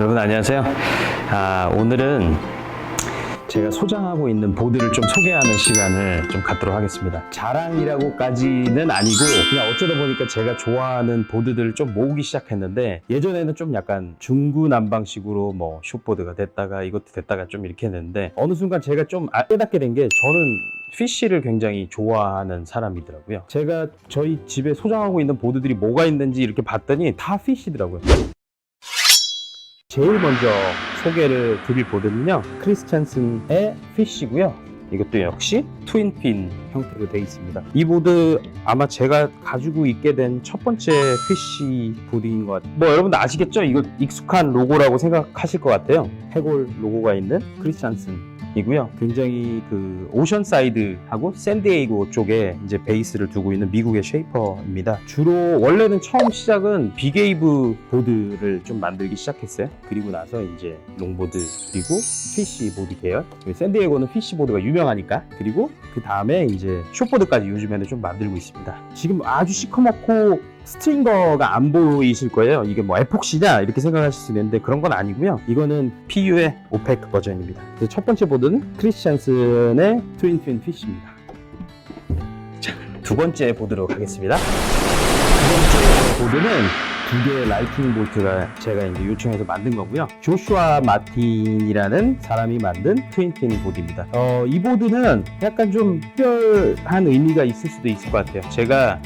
여러분 안녕하세요. 아, 오늘은 제가 소장하고 있는 보드를 좀 소개하는 시간을 좀 갖도록 하겠습니다. 자랑이라고까지는 아니고 그냥 어쩌다 보니까 제가 좋아하는 보드들을 좀 모으기 시작했는데 예전에는 좀 약간 중구난방식으로 뭐 숏보드가 됐다가 이것도 됐다가 좀 이렇게 했는데 어느 순간 제가 좀 아- 깨닫게 된 게 저는 피쉬를 굉장히 좋아하는 사람이더라고요. 제가 저희 집에 소장하고 있는 보드들이 뭐가 있는지 이렇게 봤더니 다 피쉬더라고요. 제일 먼저 소개를 드릴 보드는요 크리스찬슨의 피쉬고요. 이것도 역시 트윈핀 형태로 되어 있습니다. 이 보드 아마 제가 가지고 있게 된 첫 번째 피쉬 보드인 것 같아요. 뭐 여러분들 아시겠죠? 이거 익숙한 로고라고 생각하실 것 같아요. 해골 로고가 있는 크리스찬슨 이고요. 굉장히 그 오션사이드하고 샌디에이고 쪽에 이제 베이스를 두고 있는 미국의 쉐이퍼입니다. 주로 원래는 처음 시작은 빅웨이브 보드를 좀 만들기 시작했어요. 그리고 나서 이제 롱보드 그리고 피쉬 보드 계열. 샌디에이고는 피쉬 보드가 유명하니까. 그리고 그 다음에 이제 숏보드까지 요즘에는 좀 만들고 있습니다. 지금 아주 시커멓고 스트링거가 안 보이실 거예요. 이게 뭐 에폭시냐 이렇게 생각하실 수 있는데 그런 건 아니고요. 이거는 PU의 오펙 버전입니다. 첫 번째 보드는 크리스찬슨의 트윈 트윈 피쉬입니다. 자, 두 번째 보드로 가겠습니다. 두 번째 보드는 두 개의 라이트닝 볼트가 제가 이제 요청해서 만든 거고요. 조슈아 마틴이라는 사람이 만든 트윈틴 보드입니다. 어, 이 보드는 약간 좀 특별한 의미가 있을 수도 있을 것 같아요. 제가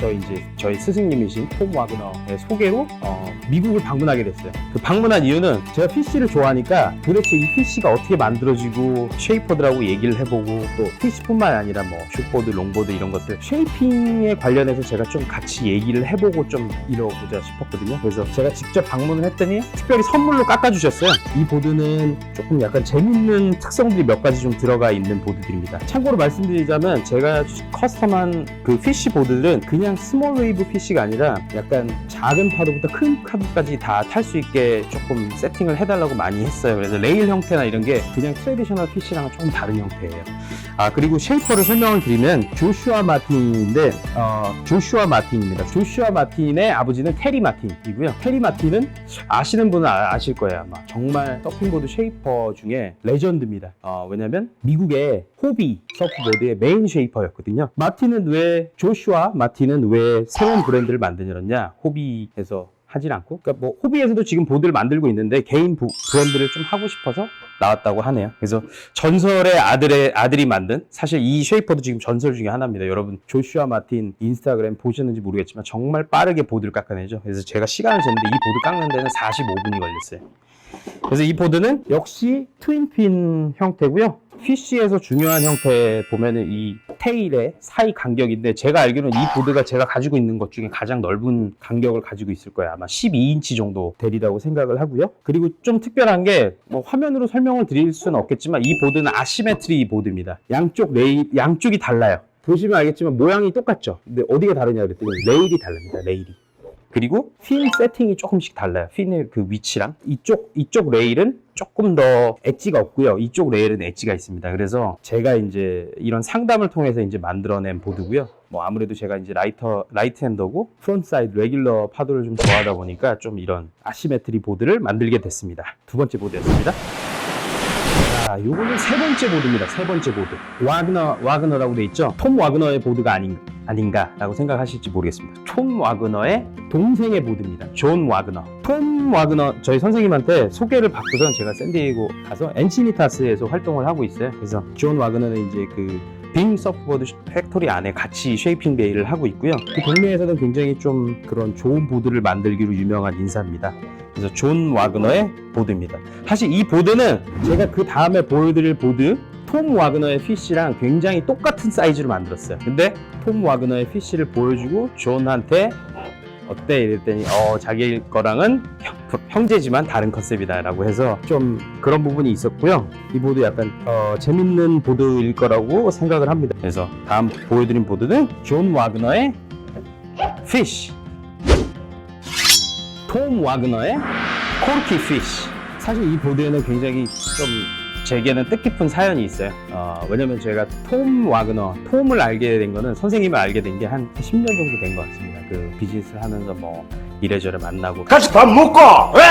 저 이제 저희 스승님이신 톰 와그너의 소개로 어, 미국을 방문하게 됐어요. 그 방문한 이유는 제가 PC를 좋아하니까 도대체 이 PC가 어떻게 만들어지고 쉐이퍼들하고 얘기를 해보고 또 PC뿐만 아니라 뭐 숏보드, 롱보드 이런 것들 쉐이핑에 관련해서 제가 좀 같이 얘기를 해보고 좀 이뤄보자 싶었거든요. 그래서 제가 직접 방문을 했더니 특별히 선물로 깎아주셨어요. 이 보드는 조금 약간 재밌는 특성들이 몇 가지 좀 들어가 있는 보드들입니다. 참고로 말씀드리자면 제가 커스텀한 그 PC 보드들은 그냥 스몰 웨이브 PC가 아니라 약간 작은 파도부터 큰 파도까지 다 탈 수 있게 조금 세팅을 해달라고 많이 했어요. 그래서 레일 형태나 이런 게 그냥 트레디셔널 PC랑은 조금 다른 형태예요. 아 그리고 쉐이퍼를 설명을 드리면 조슈아 마틴인데 어, 조슈아 마틴입니다. 조슈아 마틴의 아버지는 테리 마틴이고요. 테리 마틴은 아시는 분은 아, 아실 거예요 아마. 정말 서핑보드 쉐이퍼 중에 레전드입니다. 어, 왜냐면 미국의 호비 서프보드의 메인 쉐이퍼였거든요. 마틴은 왜 조슈아 마틴은 왜 새로운 브랜드를 만들었냐? 호비에서 하질 않고, 그러니까 뭐 호비에서도 지금 보드를 만들고 있는데 개인 부- 브랜드를 좀 하고 싶어서 나왔다고 하네요. 그래서 전설의 아들의 아들이 만든 사실 이 쉐이퍼도 지금 전설 중에 하나입니다. 여러분 조슈아 마틴 인스타그램 보셨는지 모르겠지만 정말 빠르게 보드를 깎아내죠. 그래서 제가 시간을 쟀는데 이 보드 깎는 데는 45분이 걸렸어요. 그래서 이 보드는 역시 트윈핀 형태고요. PC에서 중요한 형태 보면은 이 테일의 사이 간격인데 제가 알기로는 이 보드가 제가 가지고 있는 것 중에 가장 넓은 간격을 가지고 있을 거예요. 아마 12인치 정도 되리라고 생각을 하고요. 그리고 좀 특별한 게 뭐 화면으로 설명을 드릴 수는 없겠지만 이 보드는 아시메트리 보드입니다. 양쪽 레일 양쪽이 달라요. 보시면 알겠지만 모양이 똑같죠. 근데 어디가 다르냐 그랬더니 레일이 다릅니다. 레일이. 그리고 핀 세팅이 조금씩 달라요. 핀의 그 위치랑 이쪽 이쪽 레일은 조금 더 엣지가 없고요. 이쪽 레일은 엣지가 있습니다. 그래서 제가 이제 이런 상담을 통해서 이제 만들어낸 보드고요. 뭐 아무래도 제가 이제 라이터 라이트 핸더고 프론트 사이드 레귤러 파도를 좀 좋아하다 보니까 좀 이런 아시메트리 보드를 만들게 됐습니다. 두 번째 보드였습니다. 자, 요거는 세 번째 보드입니다. 세 번째 보드. 와그너, 와그너라고 돼 있죠? 톰 와그너의 보드가 아닌, 아닌가라고 생각하실지 모르겠습니다. 톰 와그너의 동생의 보드입니다. 존 와그너. 톰 와그너, 저희 선생님한테 소개를 받고선 제가 샌디에이고 가서 엔치니타스에서 활동을 하고 있어요. 그래서 존 와그너는 이제 그 빙 서프보드 팩토리 안에 같이 쉐이핑 베이를 하고 있고요. 그 동네에서는 굉장히 좀 그런 좋은 보드를 만들기로 유명한 인사입니다. 그래서 존 와그너의 보드입니다. 사실 이 보드는 제가 그 다음에 보여드릴 보드 톰 와그너의 피쉬랑 굉장히 똑같은 사이즈로 만들었어요. 근데 톰 와그너의 피쉬를 보여주고 존한테 어때 이랬더니 어 자기 거랑은 형- 형제지만 다른 컨셉이다라고 해서 좀 그런 부분이 있었고요. 이 보드 약간 어, 재밌는 보드일 거라고 생각을 합니다. 그래서 다음 보여드린 보드는 존 와그너의 피쉬. 톰 와그너의 코르키 피쉬. 사실 이 보드에는 굉장히 좀 제게는 뜻깊은 사연이 있어요. 어, 왜냐면 제가 톰 와그너, 톰을 알게 된 거는 선생님을 알게 된 게 한 10년 정도 된 것 같습니다. 그 비즈니스를 하면서 뭐 이래저래 만나고 같이 밥 먹고 왜?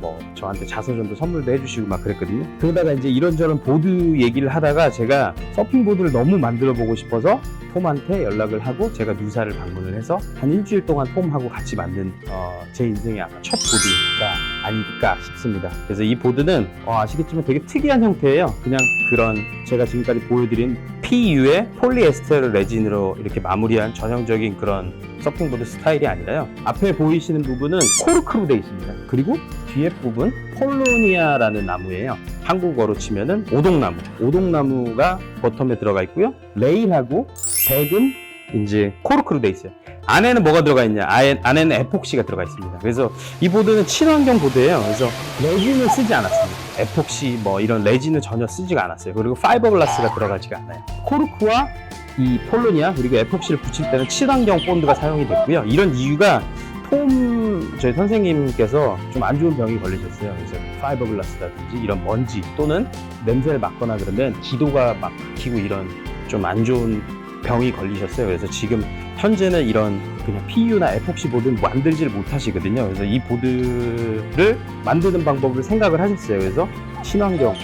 뭐 저한테 자서전도 선물도 해주시고 막 그랬거든요. 그러다가 이제 이런저런 보드 얘기를 하다가 제가 서핑 보드를 너무 만들어 보고 싶어서 톰한테 연락을 하고 제가 누사를 방문을 해서 한 일주일 동안 톰하고 같이 만든 어, 제 인생의 아마 첫 보드가 아닐까 싶습니다. 그래서 이 보드는 어, 아시겠지만 되게 특이한 형태예요. 그냥 그런 제가 지금까지 보여드린 PU의 폴리에스테르 레진으로 이렇게 마무리한 전형적인 그런 서핑보드 스타일이 아니라요. 앞에 보이시는 부분은 코르크로 되어 있습니다. 그리고 뒤에 부분 폴로니아라는 나무예요. 한국어로 치면은 오동나무. 오동나무가 버텀에 들어가 있고요. 레일하고 백은 이제 코르크로 되어 있어요. 안에는 뭐가 들어가 있냐? 안에는 에폭시가 들어가 있습니다. 그래서 이 보드는 친환경 보드예요. 그래서 레진을 쓰지 않았습니다. 에폭시 뭐 이런 레진을 전혀 쓰지가 않았어요. 그리고 파이버글라스가 들어가지가 않아요. 코르크와 이 폴로니아 그리고 에폭시를 붙일 때는 친환경 본드가 사용이 됐고요. 이런 이유가 톰 저희 선생님께서 좀 안 좋은 병이 걸리셨어요. 그래서 파이버글라스라든지 이런 먼지 또는 냄새를 맡거나 그러면 기도가 막히고 이런 좀 안 좋은 병이 걸리셨어요. 그래서 지금 현재는 이런 그냥 PU나 에폭시 보드는 만들지를 못하시거든요. 그래서 이 보드를 만드는 방법을 생각을 하셨어요. 그래서 친환경,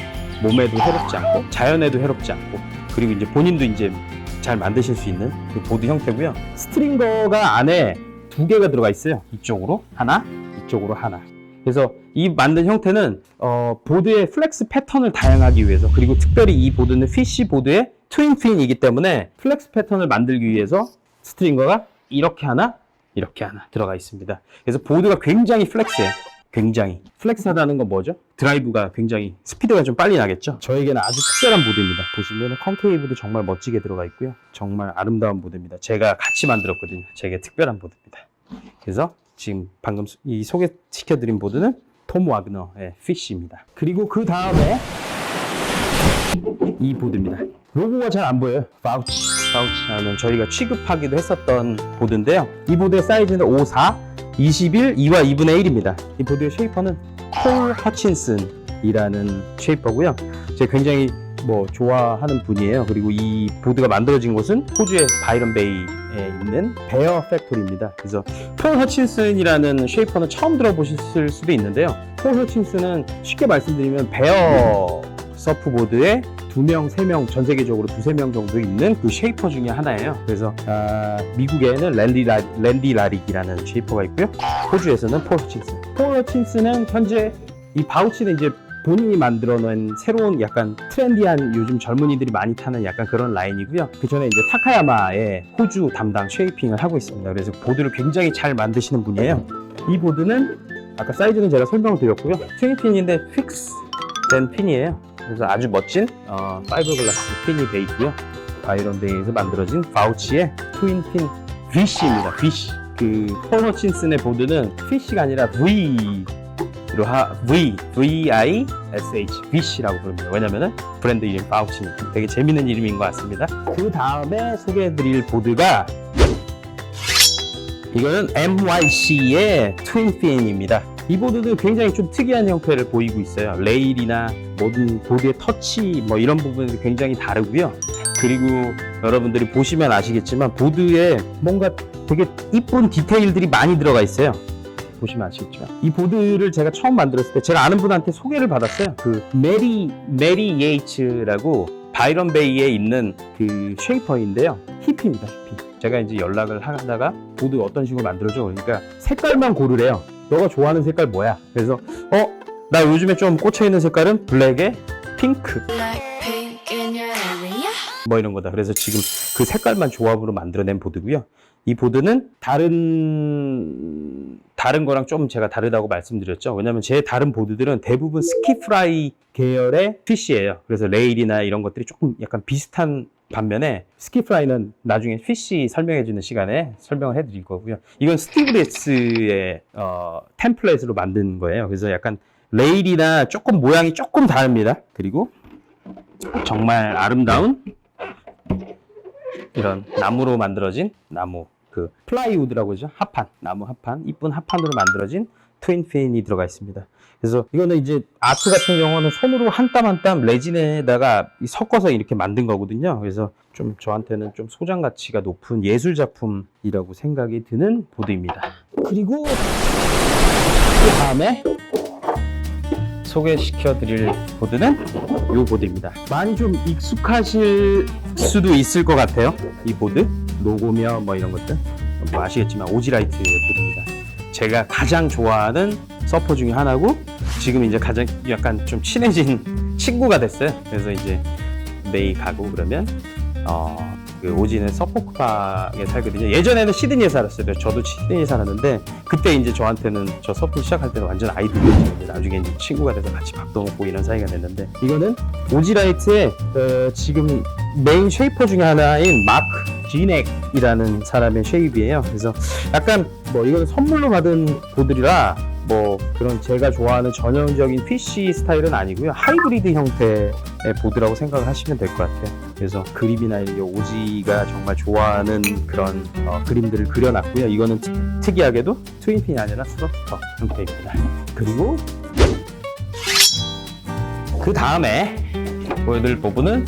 몸에도 해롭지 않고 자연에도 해롭지 않고 그리고 이제 본인도 이제 잘 만드실 수 있는 그 보드 형태고요. 스트링거가 안에 두 개가 들어가 있어요. 이쪽으로 하나, 이쪽으로 하나. 그래서 이 만든 형태는 어, 보드의 플렉스 패턴을 다양하기 위해서 그리고 특별히 이 보드는 피쉬 보드의 트윈 핀이기 때문에 플렉스 패턴을 만들기 위해서 스트링거가 이렇게 하나, 이렇게 하나 들어가 있습니다. 그래서 보드가 굉장히 플렉스해요. 굉장히 플렉스하다는 건 뭐죠? 드라이브가 굉장히 스피드가 좀 빨리 나겠죠. 저에게는 아주 특별한 보드입니다. 보시면 컨케이브도 정말 멋지게 들어가 있고요. 정말 아름다운 보드입니다. 제가 같이 만들었거든요. 제게 특별한 보드입니다. 그래서 지금 방금 소- 이 소개시켜드린 보드는 톰 와그너의 피쉬입니다. 그리고 그 다음에 이 보드입니다. 로고가 잘 안 보여요. 바우치. 바우치라는 저희가 취급하기도 했었던 보드인데요. 이 보드의 사이즈는 5, 4, 21, 2와 2분의 1입니다. 이 보드의 쉐이퍼는 폴 허친슨이라는 쉐이퍼고요. 제가 굉장히 뭐 좋아하는 분이에요. 그리고 이 보드가 만들어진 곳은 호주의 바이런베이에 있는 베어 팩토리입니다. 그래서 폴 허친슨이라는 쉐이퍼는 처음 들어보셨을 수도 있는데요. 폴 허친슨은 쉽게 말씀드리면 베어 서프보드의 2명, 3명, 전 세계적으로 2, 3명 정도 있는 그 쉐이퍼 중에 하나예요. 그래서 아, 미국에는 랜디, 라, 랜디 라릭이라는 쉐이퍼가 있고요. 호주에서는 폴 허친스. 폴 허친스는 현재 이 바우치는 이제 본인이 만들어낸 새로운 약간 트렌디한 요즘 젊은이들이 많이 타는 약간 그런 라인이고요. 그 전에 이제 타카야마의 호주 담당 쉐이핑을 하고 있습니다. 그래서 보드를 굉장히 잘 만드시는 분이에요. 이 보드는 아까 사이즈는 제가 설명을 드렸고요. 스윙핀인데 픽스 된 핀이에요. 그래서 아주 멋진 어, 파이버글라스 핀이 돼 있고요. 바이런 베이에서 만들어진 바우치의 트윈핀 VC입니다. VC. 그폴 허친슨의 보드는 PC가 아니라 V 로 하, V, V-I, S-H, VC라고 부릅니다. 왜냐면은 브랜드 이름 바우치니까 되게 재밌는 이름인 것 같습니다. 그 다음에 소개해드릴 보드가 이거는 MYC의 트윈핀입니다. 이 보드도 굉장히 좀 특이한 형태를 보이고 있어요. 레일이나 모든 보드의 터치 뭐 이런 부분이 굉장히 다르고요. 그리고 여러분들이 보시면 아시겠지만 보드에 뭔가 되게 이쁜 디테일들이 많이 들어가 있어요. 보시면 아시겠지만 이 보드를 제가 처음 만들었을 때 제가 아는 분한테 소개를 받았어요. 그 메리 메리 예이츠라고 바이런 베이에 있는 그 쉐이퍼인데요. 히피입니다, 히피. 제가 이제 연락을 하다가 보드 어떤 식으로 만들어줘? 그러니까 색깔만 고르래요. 너가 좋아하는 색깔 뭐야? 그래서 어? 나 요즘에 좀 꽂혀 있는 색깔은 블랙에 핑크. 뭐 이런 거다. 그래서 지금 그 색깔만 조합으로 만들어낸 보드고요. 이 보드는 다른 다른 거랑 좀 제가 다르다고 말씀드렸죠. 왜냐면 제 다른 보드들은 대부분 스키프라이 계열의 피쉬예요. 그래서 레일이나 이런 것들이 조금 약간 비슷한 반면에 스키프라이는 나중에 피쉬 설명해 주는 시간에 설명을 해 드릴 거고요. 이건 스티브레스의 어, 템플릿으로 만든 거예요. 그래서 약간 레일이나 조금 모양이 조금 다릅니다. 그리고 정말 아름다운 이런 나무로 만들어진 나무 그 플라이우드라고 하죠? 합판 나무 합판 이쁜 합판으로 만들어진 트윈핀이 들어가 있습니다. 그래서 이거는 이제 아트 같은 경우는 손으로 한 땀 한 땀 레진에다가 이 섞어서 이렇게 만든 거거든요. 그래서 좀 저한테는 좀 소장 가치가 높은 예술 작품이라고 생각이 드는 보드입니다. 그리고 그 다음에 소개시켜 드릴 보드는 이 보드입니다. 많이 좀 익숙하실 수도 있을 것 같아요. 이 보드 로고며 뭐 이런 것들 뭐 아시겠지만 오지라이트 보드입니다. 제가 가장 좋아하는 서퍼 중에 하나고 지금 이제 가장 약간 좀 친해진 친구가 됐어요. 그래서 이제 매일 가고 그러면 어, 그 오지는 서포크방에 살거든요. 예전에는 시드니에 살았어요. 저도 시드니에 살았는데 그때 이제 저한테는 저 서프 시작할 때는 완전 아이돌이었는데 나중에 이제 친구가 돼서 같이 밥도 먹고 이런 사이가 됐는데 이거는 오지라이트의 어, 지금 메인 쉐이퍼 중에 하나인 마크 지넥이라는 사람의 쉐입이에요. 그래서 약간 뭐 이거는 선물로 받은 보들이라 뭐 그런 제가 좋아하는 전형적인 PC 스타일은 아니고요. 하이브리드 형태의 보드라고 생각을 하시면 될 것 같아요. 그래서 그림이나 게 오지가 정말 좋아하는 그런 어, 그림들을 그려놨고요. 이거는 특- 특이하게도 트윈핀이 아니라 스러스터 형태입니다. 그리고 그 다음에 보여드릴 부분은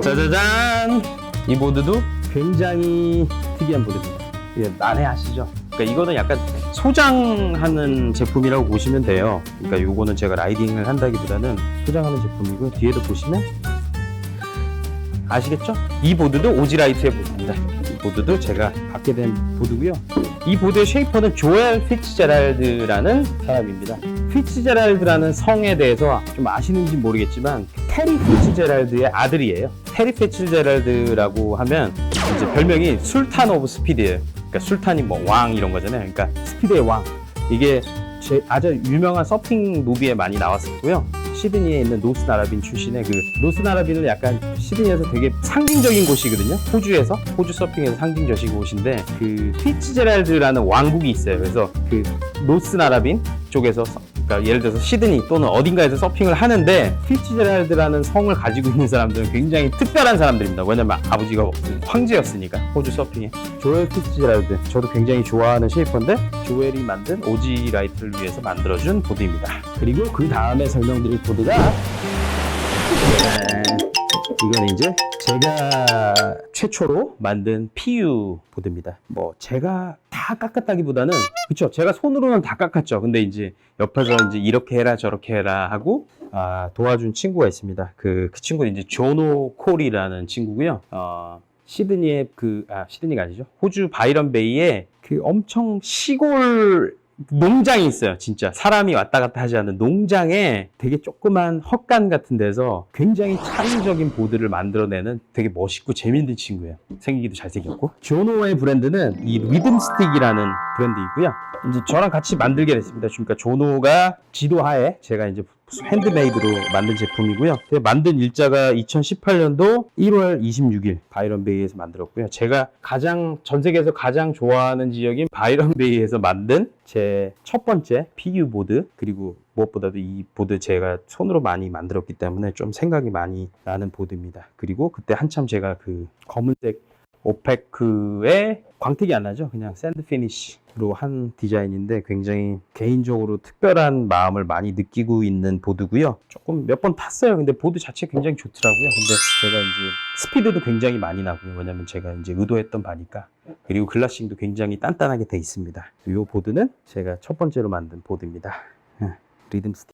짜자잔! 이 보드도 굉장히 특이한 보드입니다. 예, 난해하시죠? 그러니까 이거는 약간 소장하는 제품이라고 보시면 돼요. 그러니까 요거는 제가 라이딩을 한다기보다는 소장하는 제품이고 뒤에도 보시면 아시겠죠? 이 보드도 오지라이트의 보드입니다. 이 보드도 제가 갖게 된 보드고요. 이 보드의 쉐이퍼는 조엘 피츠제랄드라는 사람입니다. 피츠제랄드라는 성에 대해서 좀 아시는지 모르겠지만 테리 피츠제랄드의 아들이에요. 테리 피츠제랄드라고 하면 이제 별명이 술탄 오브 스피드예요. 그러니까 술탄이 뭐 왕 이런 거잖아요. 그러니까 스피드의 왕. 이게 제 아주 유명한 서핑 무비에 많이 나왔었고요. 시드니에 있는 노스나라빈 출신의 그 노스나라빈은 약간 시드니에서 되게 상징적인 곳이거든요. 호주에서 호주 서핑에서 상징적인 곳인데 그 피츠제랄드라는 왕국이 있어요. 그래서 그 노스나라빈 쪽에서 서- 그러니까 예를 들어서 시드니 또는 어딘가에서 서핑을 하는데 피츠제랄드라는 성을 가지고 있는 사람들은 굉장히 특별한 사람들입니다. 왜냐면 아버지가 황제였으니까 호주 서핑에 조엘 피츠제랄드 저도 굉장히 좋아하는 쉐이퍼인데 조엘이 만든 오지 라이트를 위해서 만들어준 보드입니다. 그리고 그 다음에 설명드릴 보드가 네, 이건 이제 제가 최초로 만든 PU 보드입니다. 뭐 제가 다 깎았다기보다는 그쵸 제가 손으로는 다 깎았죠. 근데 이제 옆에서 이제 이렇게 해라 저렇게 해라 하고 아, 도와준 친구가 있습니다. 그, 그 친구는 이제 조노 콜이라는 친구고요. 어, 시드니의 그, 아, 시드니가 아니죠. 호주 바이런 베이에 그 엄청 시골 농장이 있어요. 진짜 사람이 왔다 갔다 하지 않는 농장에 되게 조그만 헛간 같은 데서 굉장히 창의적인 보드를 만들어내는 되게 멋있고 재밌는 친구예요. 생기기도 잘생겼고. 조노의 브랜드는 이 리듬 스틱이라는 브랜드이고요. 이제 저랑 같이 만들게 됐습니다. 그러니까 조노가 지도하에 제가 이제 핸드메이드로 만든 제품이고요. 제가 만든 일자가 2018년도 1월 26일 바이런 베이에서 만들었고요. 제가 가장 전 세계에서 가장 좋아하는 지역인 바이런 베이에서 만든 제 첫 번째 PU 보드 그리고 무엇보다도 이 보드 제가 손으로 많이 만들었기 때문에 좀 생각이 많이 나는 보드입니다. 그리고 그때 한참 제가 그 검은색 오페크에 광택이 안 나죠. 그냥 샌드 피니쉬로 한 디자인인데 굉장히 개인적으로 특별한 마음을 많이 느끼고 있는 보드고요. 조금 몇 번 탔어요. 근데 보드 자체 굉장히 좋더라고요. 근데 제가 이제 스피드도 굉장히 많이 나고요. 왜냐면 제가 이제 의도했던 바니까. 그리고 글라싱도 굉장히 단단하게 돼 있습니다. 이 보드는 제가 첫 번째로 만든 보드입니다. 예, 리듬 스틱.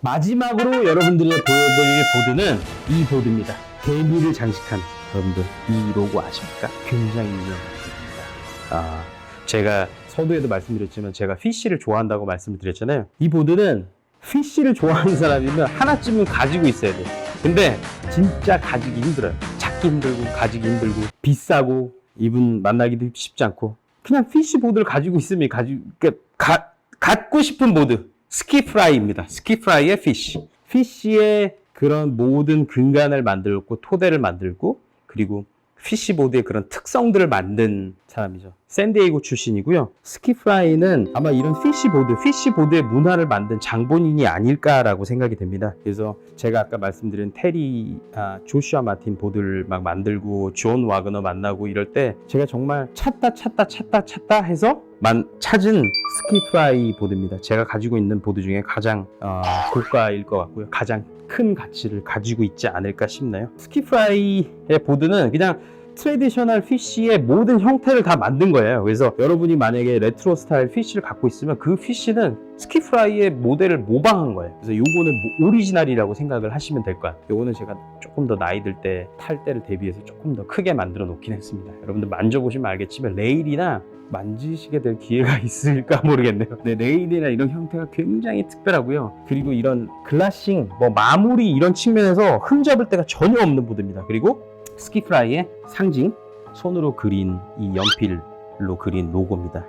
마지막으로 여러분들이 보여드릴 보드는 이 보드입니다. 개미를 장식한 여러분들 이 로고 아십니까? 굉장히 유명한 보드입니다. 아, 제가 서두에도 말씀드렸지만 제가 피쉬를 좋아한다고 말씀을 드렸잖아요. 이 보드는 피쉬를 좋아하는 사람이면 하나쯤은 가지고 있어야 돼요. 근데 진짜 가지기 힘들어요. 찾기 힘들고 가지기 힘들고 비싸고 이분 만나기도 쉽지 않고 그냥 피쉬 보드를 가지고 있으면 가지고 그러니까 가- 갖고 싶은 보드 스키프라이입니다. 스키프라이의 피쉬. 피쉬의 그런 모든 근간을 만들고 토대를 만들고 그리고 피쉬보드의 그런 특성들을 만든 사람이죠. 샌디에이고 출신이고요. 스키프라이는 아마 이런 피쉬보드, 피쉬보드의 문화를 만든 장본인이 아닐까라고 생각이 됩니다. 그래서 제가 아까 말씀드린 테리, 아, 조슈아 마틴 보드를 막 만들고 존 와그너 만나고 이럴 때 제가 정말 찾다 찾다 찾다 찾다 해서 만, 찾은 스키프라이 보드입니다. 제가 가지고 있는 보드 중에 가장 어, 고가일 것 같고요. 가장 큰 가치를 가지고 있지 않을까 싶나요? 스키프라이의 보드는 그냥 트레디셔널 피쉬의 모든 형태를 다 만든 거예요. 그래서 여러분이 만약에 레트로 스타일 피쉬를 갖고 있으면 그 피쉬는 스키프라이의 모델을 모방한 거예요. 그래서 요거는 뭐 오리지널이라고 생각을 하시면 될 것 같아요. 요거는 제가 조금 더 나이 들 때 탈 때를 대비해서 조금 더 크게 만들어 놓긴 했습니다. 여러분들 만져보시면 알겠지만 레일이나 만지시게 될 기회가 있을까 모르겠네요. 네, 레일이나 이런 형태가 굉장히 특별하고요. 그리고 이런 글라싱, 뭐 마무리 이런 측면에서 흠잡을 데가 전혀 없는 보드입니다. 그리고 스키프라이의 상징, 손으로 그린 이 연필로 그린 로고입니다.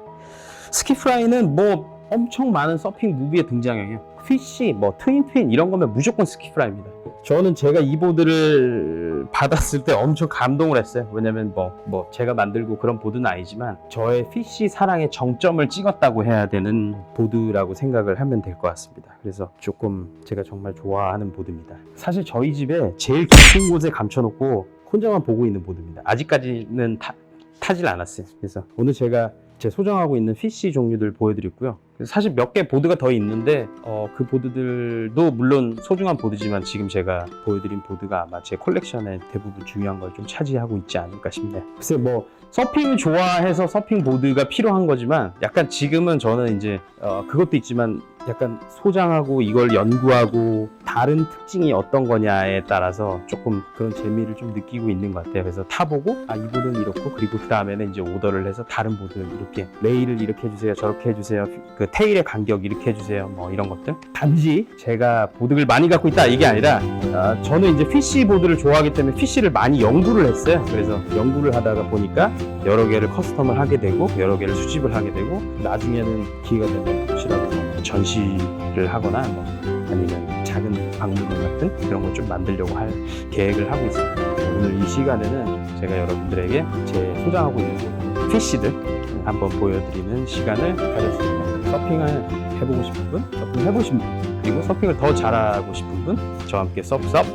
스키프라이는 뭐 엄청 많은 서핑 무비에 등장해요. 피쉬, 뭐 트윈핀 이런 거면 무조건 스키프라이입니다. 저는 제가 이 보드를 받았을 때 엄청 감동을 했어요. 왜냐면 뭐, 뭐 제가 만들고 그런 보드는 아니지만 저의 피쉬 사랑의 정점을 찍었다고 해야 되는 보드라고 생각을 하면 될 것 같습니다. 그래서 조금 제가 정말 좋아하는 보드입니다. 사실 저희 집에 제일 깊은 곳에 감춰놓고 혼자만 보고 있는 보드입니다. 아직까지는 타, 타질 않았어요. 그래서 오늘 제가 제 소장하고 있는 PC 종류들 보여드렸고요. 사실 몇 개 보드가 더 있는데 어, 그 보드들도 물론 소중한 보드지만 지금 제가 보여드린 보드가 아마 제 컬렉션의 대부분 중요한 걸 좀 차지하고 있지 않을까 싶네요. 글쎄 뭐 서핑 좋아해서 서핑 보드가 필요한 거지만 약간 지금은 저는 이제 어, 그것도 있지만 약간 소장하고 이걸 연구하고 다른 특징이 어떤 거냐에 따라서 조금 그런 재미를 좀 느끼고 있는 것 같아요. 그래서 타보고 아이 보드는 이렇고 그리고 그 다음에는 이제 오더를 해서 다른 보드 이렇게 레일을 이렇게 해주세요, 저렇게 해주세요, 그 테일의 간격 이렇게 해주세요, 뭐 이런 것들. 단지 제가 보드를 많이 갖고 있다 이게 아니라 아, 저는 이제 PC 보드를 좋아하기 때문에 PC를 많이 연구를 했어요. 그래서 연구를 하다가 보니까 여러 개를 커스텀을 하게 되고 여러 개를 수집을 하게 되고 나중에는 기회가 되면 혹시라도 뭐 전시를 하거나 뭐 아니면 작은 박물관 같은 그런 걸 좀 만들려고 할 계획을 하고 있습니다. 오늘 이 시간에는 제가 여러분들에게 제 소장하고 있는 피쉬들 한번 보여드리는 시간을 가졌습니다. 서핑을 해보고 싶은 분, 서핑 해보신 분, 그리고 서핑을 더 잘하고 싶은 분, 저와 함께 섭섭